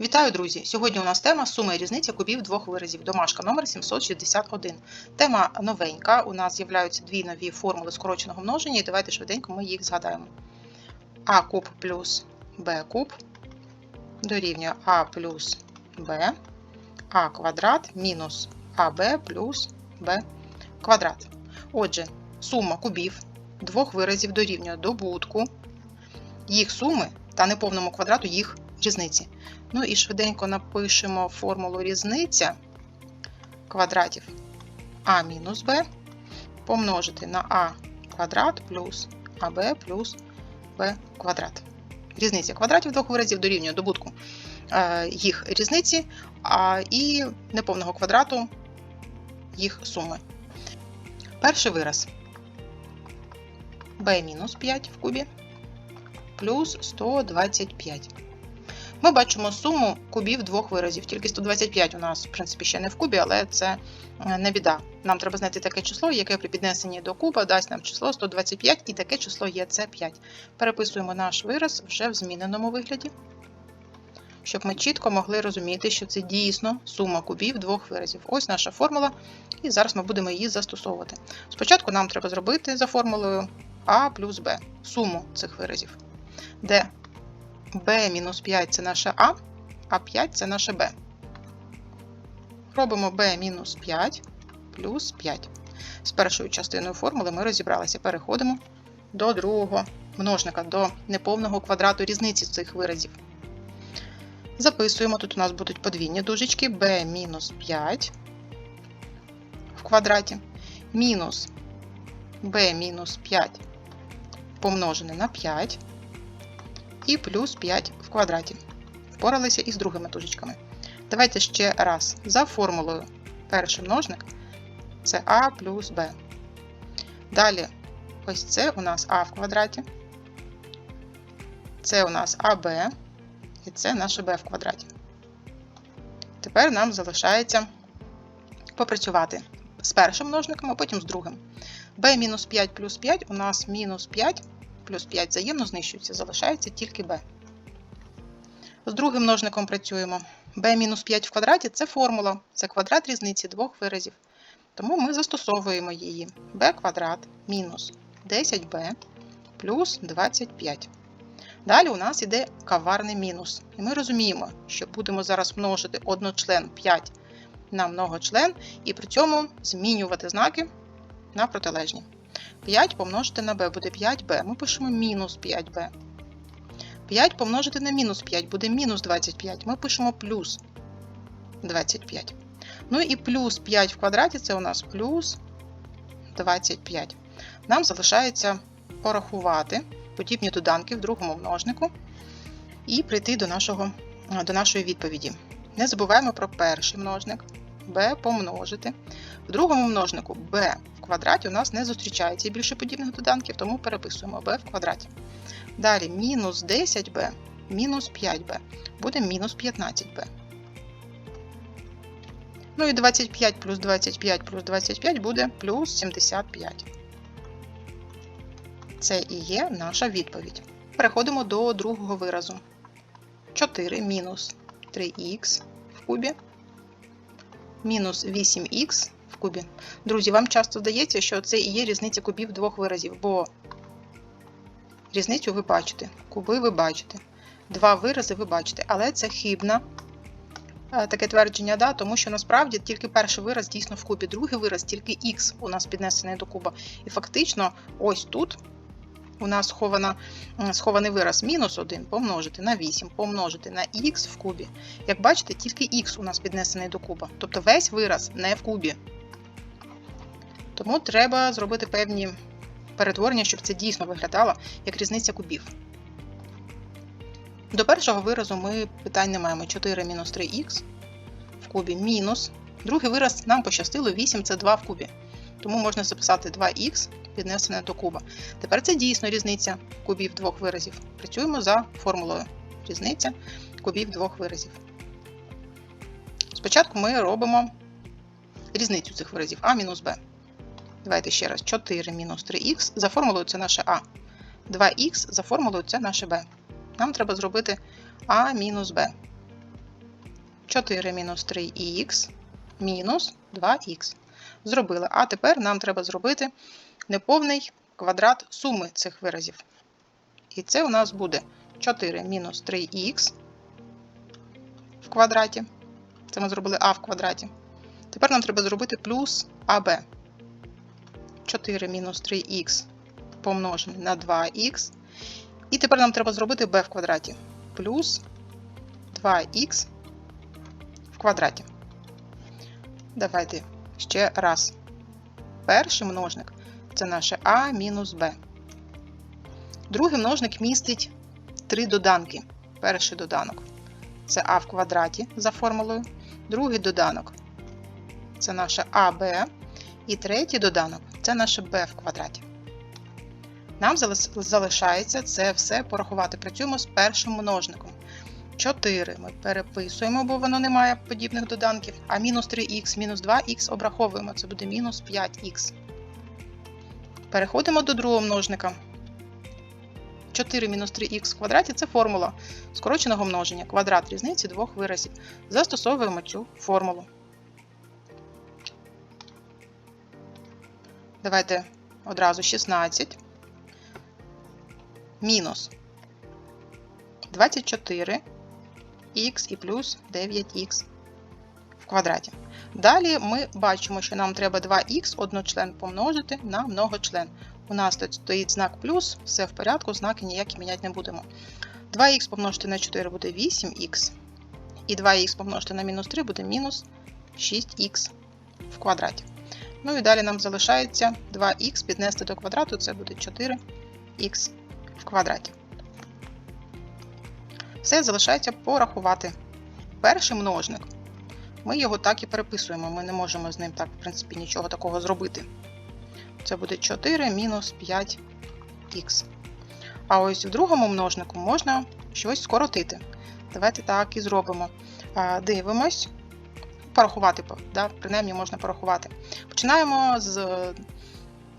Вітаю, друзі! Сьогодні у нас тема сума і різниця кубів двох виразів. Домашка номер 761. Тема новенька. У нас з'являються дві нові формули скороченого множення, і давайте швиденько ми їх згадаємо. А куб плюс Б куб дорівнює А плюс Б, А квадрат мінус АБ плюс Б квадрат. Отже, сума кубів двох виразів дорівнює добутку, їх суми та неповному квадрату їх різниці. Ну і швиденько напишемо формулу різниця квадратів а мінус b помножити на а квадрат плюс аб плюс b квадрат. Різниця квадратів двох виразів дорівнює добутку е, їх різниці, а і неповного квадрату їх суми. Перший вираз b мінус 5 в кубі плюс 125. Ми бачимо суму кубів двох виразів. Тільки 125 у нас, в принципі, ще не в кубі, але це е, не біда. Нам треба знайти таке число, яке при піднесенні до куба дасть нам число 125, і таке число є це 5. Переписуємо наш вираз вже в зміненому вигляді, щоб ми чітко могли розуміти, що це дійсно сума кубів двох виразів. Ось наша формула, і зараз ми будемо її застосовувати. Спочатку нам треба зробити за формулою А плюс Б суму цих виразів, де b мінус 5 це наше А, а 5 це наше Б. Робимо b-5 плюс 5. З першою частиною формули ми розібралися. Переходимо до другого множника, до неповного квадрату різниці цих виразів. Записуємо, тут у нас будуть подвійні дужечки b-5 в квадраті, мінус b мінус 5 помножене на 5 і плюс 5 в квадраті. Впоралися із другими тужечками. Давайте ще раз. За формулою перший множник це А плюс Б. Далі, ось це у нас А в квадраті. Це у нас АБ, і це наше Б в квадраті. Тепер нам залишається попрацювати з першим множником, а потім з другим. b мінус 5 плюс 5 у нас мінус 5 плюс 5 взаємно знищується, залишається тільки b. З другим множником працюємо. b мінус 5 в квадраті це формула, це квадрат різниці двох виразів. Тому ми застосовуємо її. b квадрат мінус 10b плюс 25. Далі у нас йде каварний мінус. І ми розуміємо, що будемо зараз множити одночлен 5 на многочлен, і при цьому змінювати знаки на протилежні. 5 помножити на b буде 5b. Ми пишемо мінус 5b. 5 помножити на мінус 5 буде мінус 25. Ми пишемо плюс 25. Ну і плюс 5 в квадраті це у нас плюс 25. Нам залишається порахувати подібні доданки в другому множнику і прийти до, нашого, до нашої відповіді. Не забуваємо про перший множник b помножити. В другому множнику b в квадраті у нас не зустрічається більше подібних доданків, тому переписуємо b в квадраті. Далі мінус 10b мінус 5b буде мінус 15b. Ну і 25 плюс 25 плюс 25 буде плюс 75. Це і є наша відповідь. Переходимо до другого виразу. 4 мінус 3х в кубі мінус 8х в кубі. Друзі, вам часто здається, що це і є різниця кубів двох виразів, бо різницю ви бачите, куби ви бачите, два вирази ви бачите, але це хибне таке твердження, да, тому що насправді тільки перший вираз дійсно в кубі, другий вираз тільки х у нас піднесений до куба. І фактично, ось тут. У нас схована, схований вираз мінус 1 помножити на 8 помножити на х в кубі. Як бачите, тільки х у нас піднесений до куба. Тобто весь вираз не в кубі. Тому треба зробити певні перетворення, щоб це дійсно виглядало як різниця кубів. До першого виразу ми питань не маємо 4 мінус 3х в кубі мінус. Другий вираз нам пощастило 8 це 2 в кубі. Тому можна записати 2х піднесене до куба. Тепер це дійсно різниця кубів двох виразів. Працюємо за формулою різниця кубів двох виразів. Спочатку ми робимо різницю цих виразів А мінус Б. Давайте ще раз 4 мінус 3х. За формулою це наше А. 2х за формулою це наше Б. Нам треба зробити А мінус Б. 4 мінус 3х мінус 2х. Зробили. А тепер нам треба зробити неповний квадрат суми цих виразів. І це у нас буде 4 мінус 3х в квадраті. Це ми зробили а в квадраті. Тепер нам треба зробити плюс АБ. 4 мінус 3х помножене на 2х. І тепер нам треба зробити b в квадраті. Плюс 2х в квадраті. Давайте ще раз. Перший множник це наше а мінус b. Другий множник містить три доданки. Перший доданок це а в квадраті за формулою. Другий доданок це наше АБ. І третій доданок це наше b в квадраті. Нам залишається це все порахувати. Працюємо з першим множником. 4 ми переписуємо, бо воно не має подібних доданків. А мінус 3х, мінус 2х обраховуємо, це буде мінус 5х. Переходимо до другого множника. 4 мінус 3х в квадраті це формула скороченого множення, квадрат різниці двох виразів. Застосовуємо цю формулу. Давайте одразу 16 мінус 24 х і плюс 9х в квадраті. Далі ми бачимо, що нам треба 2х одночлен помножити на многочлен. У нас тут стоїть знак плюс, все в порядку, знаки ніякі міняти не будемо. 2х помножити на 4 буде 8х. І 2х помножити на мінус 3 буде мінус 6х в квадраті. Ну і далі нам залишається 2х піднести до квадрату, це буде 4х в квадраті. Все залишається порахувати. Перший множник. Ми його так і переписуємо. Ми не можемо з ним так, в принципі, нічого такого зробити. Це буде 4 мінус 5х. А ось в другому множнику можна щось скоротити. Давайте так і зробимо. Дивимось. Порахувати, да? принаймні можна порахувати. Починаємо з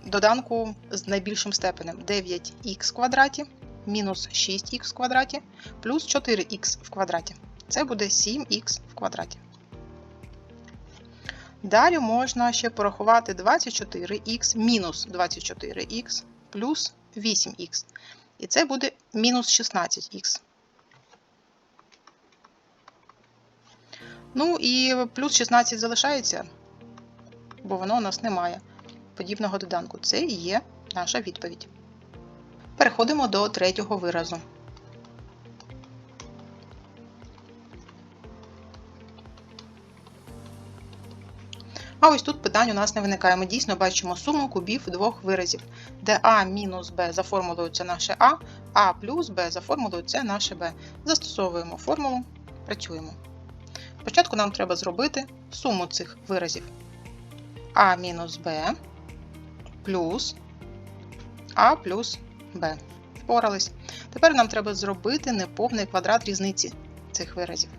доданку з найбільшим степенем 9х в квадраті мінус 6х в квадраті плюс 4х в квадраті. Це буде 7х в квадраті. Далі можна ще порахувати 24х мінус 24х плюс 8х. І це буде мінус 16х. Ну і плюс 16 залишається, бо воно у нас немає подібного доданку. Це і є наша відповідь. Переходимо до третього виразу. А ось тут питань у нас не виникає. Ми дійсно бачимо суму кубів двох виразів, де А мінус Б за формулою це наше А, А плюс Б за формулою це наше Б. Застосовуємо формулу, працюємо. Спочатку нам треба зробити суму цих виразів. А мінус Б плюс А плюс Б. Впорались. Тепер нам треба зробити неповний квадрат різниці цих виразів.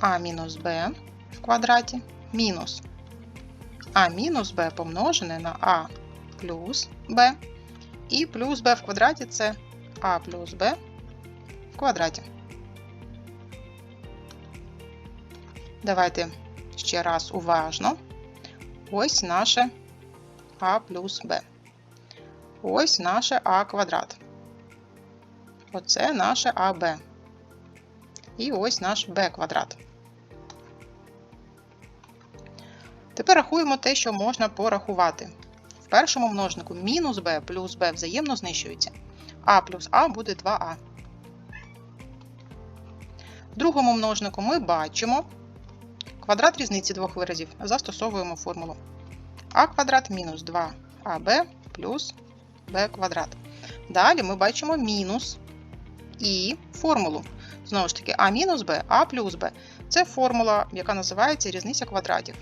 А мінус Б в квадраті мінус А мінус Б помножене на А плюс Б. І плюс Б в квадраті це А плюс Б в квадраті. Давайте ще раз уважно. Ось наше А плюс Б. Ось наше А квадрат. Оце наше АБ. І ось наш Б квадрат. Тепер рахуємо те, що можна порахувати. В першому множнику мінус b плюс b взаємно знищуються. А плюс А буде 2а. В другому множнику ми бачимо квадрат різниці двох виразів. Застосовуємо формулу. А квадрат мінус 2аб плюс b квадрат. Далі ми бачимо мінус і формулу. Знову ж таки, А мінус Б, А плюс Б. Це формула, яка називається різниця квадратів.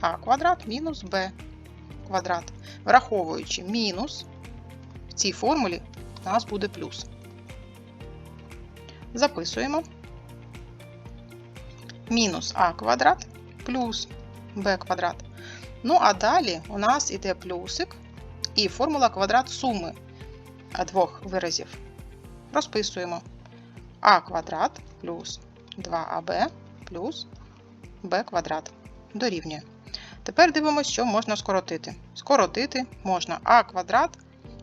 А квадрат мінус Б квадрат. Враховуючи мінус, в цій формулі у нас буде плюс. Записуємо. Мінус А квадрат плюс Б квадрат. Ну, а далі у нас іде плюсик і формула квадрат суми двох виразів. Розписуємо а квадрат плюс 2аб плюс b квадрат дорівнює. Тепер дивимося, що можна скоротити. Скоротити можна а квадрат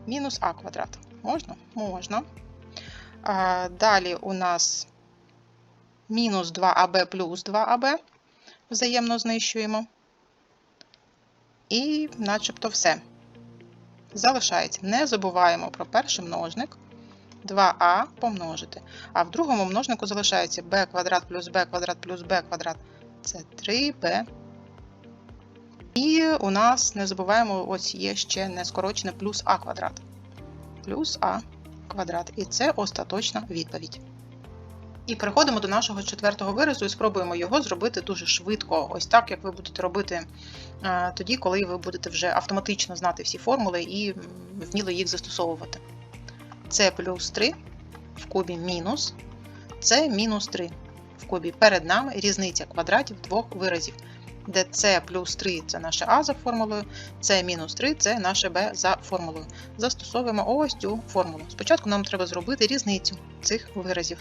мінус а квадрат. Можна? Можна. А, далі у нас мінус 2аб плюс 2аб. Взаємно знищуємо. І начебто все. Залишається. Не забуваємо про перший множник. 2а помножити. А в другому множнику залишається b квадрат плюс b квадрат плюс b квадрат. Це 3b. І у нас не забуваємо, ось є ще нескорочене плюс а квадрат. Плюс а квадрат. І це остаточна відповідь. І переходимо до нашого четвертого виразу і спробуємо його зробити дуже швидко, ось так, як ви будете робити е, тоді, коли ви будете вже автоматично знати всі формули і вміло їх застосовувати. Це плюс 3 в кубі мінус, це мінус 3 в кубі. Перед нами різниця квадратів двох виразів, де це плюс 3 це наше А за формулою, це мінус 3 це наше Б за формулою. Застосовуємо ось цю формулу. Спочатку нам треба зробити різницю цих виразів.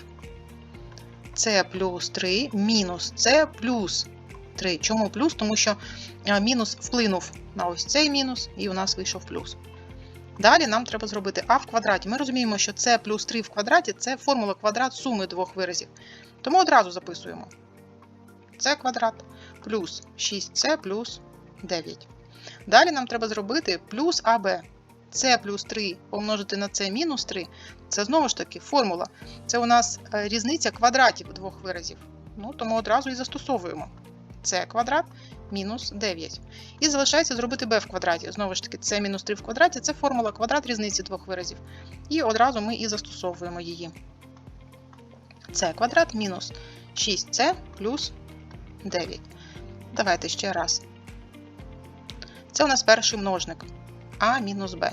Це плюс 3 мінус це плюс 3. Чому плюс? Тому що мінус вплинув на ось цей мінус, і у нас вийшов плюс. Далі нам треба зробити а в квадраті. Ми розуміємо, що це плюс 3 в квадраті це формула квадрат суми двох виразів. Тому одразу записуємо це квадрат плюс 6c плюс 9. Далі нам треба зробити плюс АБ. Це плюс 3 помножити на це мінус 3. Це знову ж таки формула. Це у нас е, різниця квадратів двох виразів. Ну, тому одразу і застосовуємо. Це квадрат мінус 9. І залишається зробити b в квадраті. Знову ж таки, це мінус 3 в квадраті це формула квадрат різниці двох виразів. І одразу ми і застосовуємо її. Це квадрат мінус 6c плюс 9. Давайте ще раз. Це у нас перший множник а мінус b.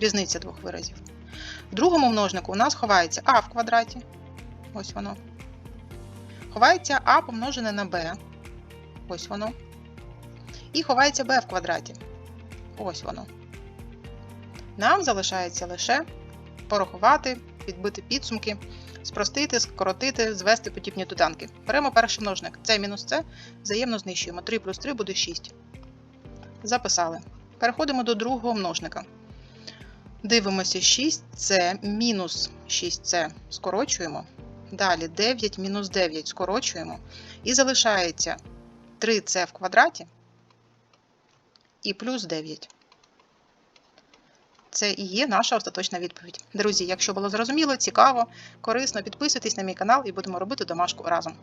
Різниця двох виразів. В другому множнику у нас ховається а в квадраті. Ось воно. Ховається а помножене на b. Ось воно. І ховається b в квадраті. Ось воно. Нам залишається лише порахувати, підбити підсумки, спростити, скоротити, звести подібні доданки. Беремо перший множник. Це мінус це, взаємно знищуємо. 3 плюс 3 буде 6. Записали. Переходимо до другого множника. Дивимося 6це мінус 6це скорочуємо. Далі 9 мінус 9 скорочуємо. І залишається 3це в квадраті і плюс 9. Це і є наша остаточна відповідь. Друзі, якщо було зрозуміло, цікаво, корисно, підписуйтесь на мій канал і будемо робити домашку разом.